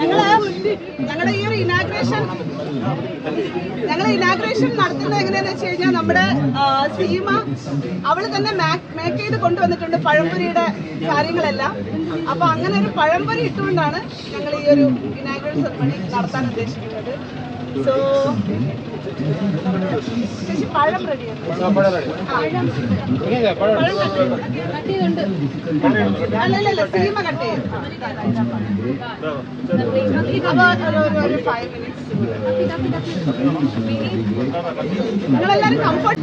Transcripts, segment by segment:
ഞങ്ങൾ ഞങ്ങളുടെ ഈ ഒരു ഇനാഗ്രേഷൻ ഞങ്ങൾ ഇനാഗ്രേഷൻ നടത്തുന്നത് എങ്ങനെയാന്ന് വെച്ച് കഴിഞ്ഞാൽ നമ്മുടെ സീമ അവൾ തന്നെ മേക്ക് ചെയ്ത് കൊണ്ടുവന്നിട്ടുണ്ട് പഴംപൊരിയുടെ കാര്യങ്ങളെല്ലാം. അപ്പൊ അങ്ങനെ ഒരു പഴംപൊരി ഇട്ടുകൊണ്ടാണ് ഞങ്ങൾ ഈ ഒരു ഇനാഗ്രേഷൻ സെറമണി നടത്താൻ ഉദ്ദേശിക്കുന്നത്. സോ പഴം റെഡിയാണ് അല്ലല്ല സീമ കട്ട് ചെയ്യും ഒരു ഫൈവ് മിനിറ്റ്സ് നിങ്ങളെല്ലാരും കംഫർട്ട്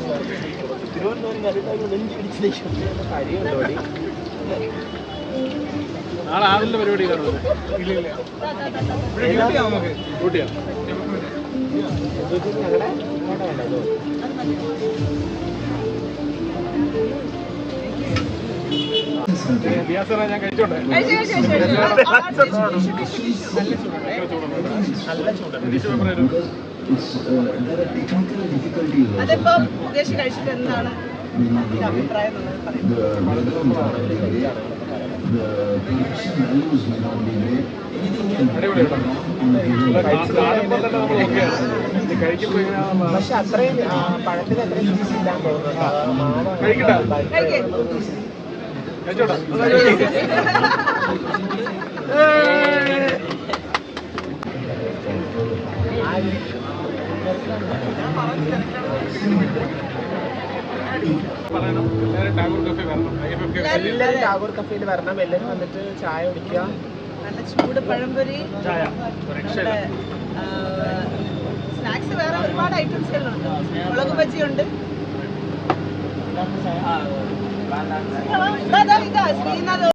ആയോടാ ആയി ആയി ആയി കൈയടിക്കണേ നാളെ ആവില്ല പരിപാടി കാണുന്നത് ഞാൻ കഴിച്ചോട്ടെ നല്ല ചൂടാണ്. നല്ല ചൂടാണ് അതിപ്പോ മുകേഷ് കഴിച്ചിട്ട് എന്താണ് അഭിപ്രായം പക്ഷെ അത്രയും പഴത്തിന് അത്രയും ജ്യൂസ് ഇല്ലാന്ന് തോന്നുന്നു എല്ലാവരും ടാഗോർ കഫേയിൽ വരണം. എല്ലാവരും വന്നിട്ട് ചായ കുടിക്കുക. നല്ല ചൂട് പഴംപൊരി. സ്നാക്സ് വേറെ ഒരുപാട് ഐറ്റംസുകളുണ്ട് മുളക് ബജിയുണ്ട് ഇതാ, ശ്രീനാഥ്